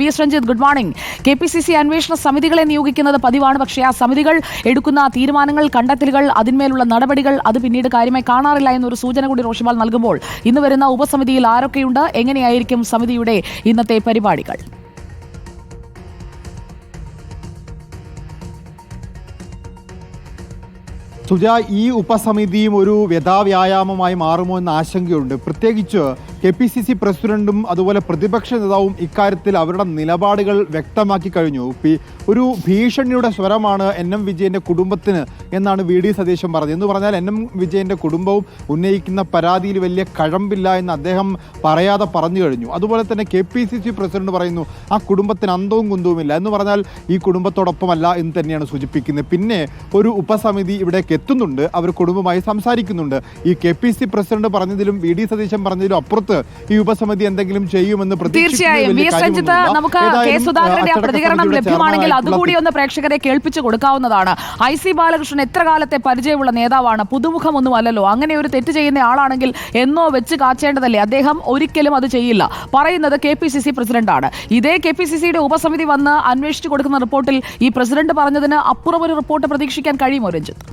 V S Ranjith good morning. K P C C അന്വേഷണ സമിതികളെ നിയോഗിക്കുന്നത് പതിവാണ്. പക്ഷേ ആ സമിതികൾ എടുക്കുന്ന തീരുമാനങ്ങൾ കണ്ടെത്തലുകൾ അതിന്മേലുള്ള നടപടികൾ അത് പിന്നീട് കാര്യമായി കാണാറില്ല എന്നൊരു സൂചന കൂടി റോഷിമാൽ നൽകുമ്പോൾ ഇന്ന് വരുന്ന ഉപസമിതിയിൽ ആരൊക്കെയുണ്ട്? എങ്ങനെയായിരിക്കും സമിതിയുടെ ഇന്നത്തെ പരിപാടികൾ? സുജ ഈ ഉപസമിതിയും ഒരു വ്യഥാവ്യായാമമായി മാറുമോ എന്ന ആശങ്കയുണ്ട്. പ്രത്യേകിച്ച് കെ പി സി സി പ്രസിഡന്റും അതുപോലെ പ്രതിപക്ഷ നേതാവും ഇക്കാര്യത്തിൽ അവരുടെ നിലപാടുകൾ വ്യക്തമാക്കി കഴിഞ്ഞു. പി- ഒരു ഭീഷണിയുടെ സ്വരമാണ് എൻ എം വിജയന്റെ കുടുംബത്തിന് എന്നാണ് വി ഡി സതീശൻ പറഞ്ഞത്. എന്ന് പറഞ്ഞാൽ എൻ എം വിജയന്റെ കുടുംബവും ഉന്നയിക്കുന്ന പരാതിയിൽ വലിയ കഴമ്പില്ല എന്ന് അദ്ദേഹം പറയാതെ പറഞ്ഞു കഴിഞ്ഞു. അതുപോലെ തന്നെ K P C C president പറയുന്നു ആ കുടുംബത്തിന് അന്തവും കുന്തവുമില്ല. എന്ന് പറഞ്ഞാൽ ഈ കുടുംബത്തോടൊപ്പമല്ല എന്ന് തന്നെയാണ് സൂചിപ്പിക്കുന്നത്. പിന്നെ ഒരു ഉപസമിതി ഇവിടേക്ക് എത്തുന്നുണ്ട്. അവർ കുടുംബമായി സംസാരിക്കുന്നുണ്ട്. ഈ കെ പി സി പ്രസിഡന്റ് പറഞ്ഞതിലും വി ഡി സതീശൻ പറഞ്ഞതിലും അപ്പുറത്ത് ഈ ഉപസമിതി എന്തെങ്കിലും ചെയ്യുമെന്ന് തീർച്ചയായും. വി എസ് രഞ്ജിത്ത് നമുക്ക് കെ സുധാകരന്റെ പ്രതികരണം ലഭ്യമാണെങ്കിൽ അതുകൂടി ഒന്ന് പ്രേക്ഷകരെ കേൾപ്പിച്ചു കൊടുക്കാവുന്നതാണ്. ഐ സി ബാലകൃഷ്ണൻ എത്ര കാലത്തെ പരിചയമുള്ള നേതാവാണ്? പുതുമുഖമൊന്നും അല്ലല്ലോ അങ്ങനെ ഒരു തെറ്റ് ചെയ്യുന്ന ആളാണെങ്കിൽ എന്നോ വെച്ച് കാച്ചേണ്ടതല്ലേ? അദ്ദേഹം ഒരിക്കലും അത് ചെയ്യില്ല. പറയുന്നത് കെ പി സി സി പ്രസിഡന്റാണ്. ഇതേ കെ പി സി സിയുടെ ഉപസമിതി വന്ന് അന്വേഷിച്ചു കൊടുക്കുന്ന റിപ്പോർട്ടിൽ ഈ പ്രസിഡന്റ് പറഞ്ഞതിന് അപ്പുറം ഒരു റിപ്പോർട്ട് പ്രതീക്ഷിക്കാൻ കഴിയുമോ രഞ്ജിത്ത്?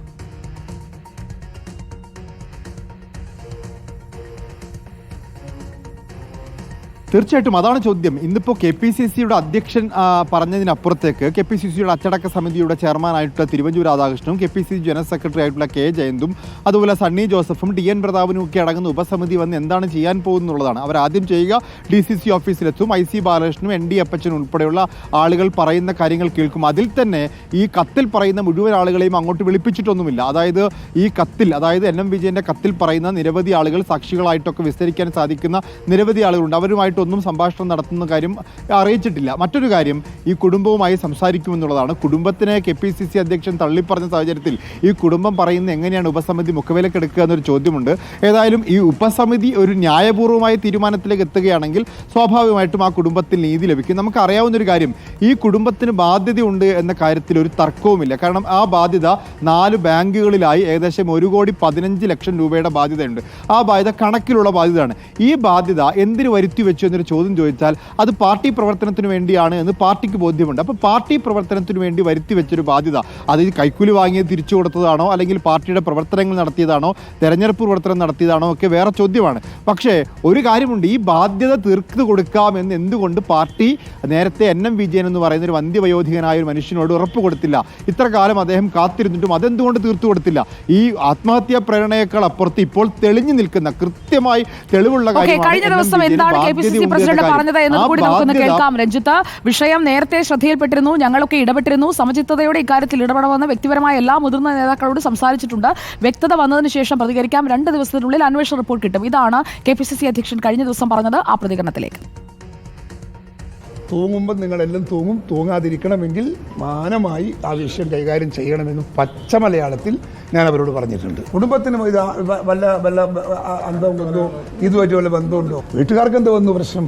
തീർച്ചയായിട്ടും അതാണ് ചോദ്യം. ഇന്നിപ്പോൾ കെ പി സി സിയുടെ അധ്യക്ഷൻ പറഞ്ഞതിനപ്പുറത്തേക്ക് കെ പി സി സിയുടെ അച്ചടക്ക സമിതിയുടെ ചെയർമാനായിട്ടുള്ള Thiruvanchoor രാധാകൃഷ്ണനും K P C C general secretary ആയിട്ടുള്ള കെ ജയന്തും അതുപോലെ സണ്ണി ജോസഫും ടി എൻ പ്രതാപനും ഒക്കെ അടങ്ങുന്ന ഉപസമിതി വന്ന് എന്താണ് ചെയ്യാൻ പോകുന്നുള്ളതാണ്. അവർ ആദ്യം ചെയ്യുക ഡി സി സി ഓഫീസിലെത്തും ഐ സി ബാലകൃഷ്ണനും എൻ ഡി അപ്പച്ചനും ഉൾപ്പെടെയുള്ള ആളുകൾ പറയുന്ന കാര്യങ്ങൾ കേൾക്കും. അതിൽ തന്നെ ഈ കത്തിൽ പറയുന്ന മുഴുവൻ ആളുകളെയും അങ്ങോട്ട് വിളിപ്പിച്ചിട്ടൊന്നുമില്ല. അതായത് ഈ കത്തിൽ അതായത് എൻ എം വിജയന്റെ കത്തിൽ പറയുന്ന നിരവധി ആളുകൾ സാക്ഷികളായിട്ടൊക്കെ വിസ്തരിക്കാൻ സാധിക്കുന്ന നിരവധി ആളുകളുണ്ട്. അവരുമായിട്ടൊന്നും സംഭാഷണം നടത്തുന്ന കാര്യം അറിയിച്ചിട്ടില്ല. മറ്റൊരു കാര്യം ഈ കുടുംബവുമായി സംസാരിക്കുമെന്നുള്ളതാണ്. കുടുംബത്തിനെ കെ പി സി സി അധ്യക്ഷൻ തള്ളിപ്പറഞ്ഞ സാഹചര്യത്തിൽ ഈ കുടുംബം പറയുന്ന എങ്ങനെയാണ് ഉപസമിതി മുഖവിലക്കെടുക്കുക എന്നൊരു ചോദ്യമുണ്ട്. ഏതായാലും ഈ ഉപസമിതി ഒരു ന്യായപൂർവമായ തീരുമാനത്തിലേക്ക് എത്തുകയാണെങ്കിൽ സ്വാഭാവികമായിട്ടും ആ കുടുംബത്തിൽ നീതി ലഭിക്കും. നമുക്ക് അറിയാവുന്നൊരു കാര്യം ഈ കുടുംബത്തിന് ബാധ്യതയുണ്ട് എന്ന കാര്യത്തിൽ ഒരു തർക്കവുമില്ല. കാരണം ആ ബാധ്യത നാല് ബാങ്കുകളിലായി ഏകദേശം ഒരു കോടി പതിനഞ്ച് ലക്ഷം രൂപയുടെ ബാധ്യതയുണ്ട്. ആ ബാധ്യത കണക്കിലുള്ള ബാധ്യതയാണ്. ഈ ബാധ്യത എന്തിനു വരുത്തി വെച്ചു എന്നൊരു ചോദ്യം ചോദിച്ചാൽ അത് പാർട്ടി പ്രവർത്തനത്തിന് വേണ്ടിയാണ് എന്ന് പാർട്ടിക്ക് ബോധ്യമുണ്ട്. അപ്പോൾ പാർട്ടി പ്രവർത്തനത്തിന് വേണ്ടി വരുത്തി വെച്ചൊരു ബാധ്യത അത് കൈക്കൂലി വാങ്ങിയത് തിരിച്ചു കൊടുത്തതാണോ അല്ലെങ്കിൽ പാർട്ടിയുടെ പ്രവർത്തനങ്ങൾ നടത്തിയതാണോ? തെരഞ്ഞെടുപ്പ് പ്രവർത്തനം നടത്തിയതാണോ? ഒക്കെ വേറെ ചോദ്യമാണ്. പക്ഷേ ഒരു കാര്യമുണ്ട്. ഈ ബാധ്യത തീർത്ത് കൊടുക്കാമെന്ന് എന്തുകൊണ്ട് പാർട്ടി നേരത്തെ എൻ എം വിജയൻ എന്ന് പറയുന്ന ഒരു വന്ധ്യവയോധികനായ ഒരു മനുഷ്യനോട് ഉറപ്പ് കൊടുത്തില്ല. ഇത്ര കാലം അദ്ദേഹം കാത്തിരുന്നിട്ടും അതെന്തുകൊണ്ട് തീർത്തു കൊടുത്തില്ല? ഈ ആത്മഹത്യാ പ്രേരണയേക്കാൾ അപ്പുറത്ത് ഇപ്പോൾ തെളിഞ്ഞു നിൽക്കുന്ന കൃത്യമായി തെളിവുള്ള രഞ്ജിത്ത്. വിഷയം നേരത്തെ ശ്രദ്ധയിൽപ്പെട്ടിരുന്നു ഞങ്ങളൊക്കെ ഇടപെട്ടിരുന്നു. സമചിത്തതയോടെ ഇക്കാര്യത്തിൽ ഇടപെടണമെന്ന് വ്യക്തിപരമായ എല്ലാ മുതിർന്ന നേതാക്കളോട് സംസാരിച്ചിട്ടുണ്ട്. വ്യക്തത വന്നതിന് ശേഷം പ്രതികരിക്കാം. രണ്ട് ദിവസത്തിനുള്ളിൽ അന്വേഷണ റിപ്പോർട്ട് കിട്ടും. ഇതാണ് കെ പി സി സി അധ്യക്ഷൻ കഴിഞ്ഞ ദിവസം പറഞ്ഞത് ആ പ്രതികരണത്തിലേക്ക് തൂങ്ങുമ്പോൾ നിങ്ങളെല്ലാം തൂങ്ങും തൂങ്ങാതിരിക്കണമെങ്കിൽ മാനമായി ആ വിഷയം കൈകാര്യം ചെയ്യണമെന്ന് പച്ച മലയാളത്തിൽ ഞാൻ അവരോട് പറഞ്ഞിട്ടുണ്ട് കുടുംബത്തിന് ഇത് വല്ല വല്ല അന്തവും ഇതുമായിട്ട് വല്ല ബന്ധമുണ്ടോ വീട്ടുകാർക്ക് എന്തോ വന്നു പ്രശ്നം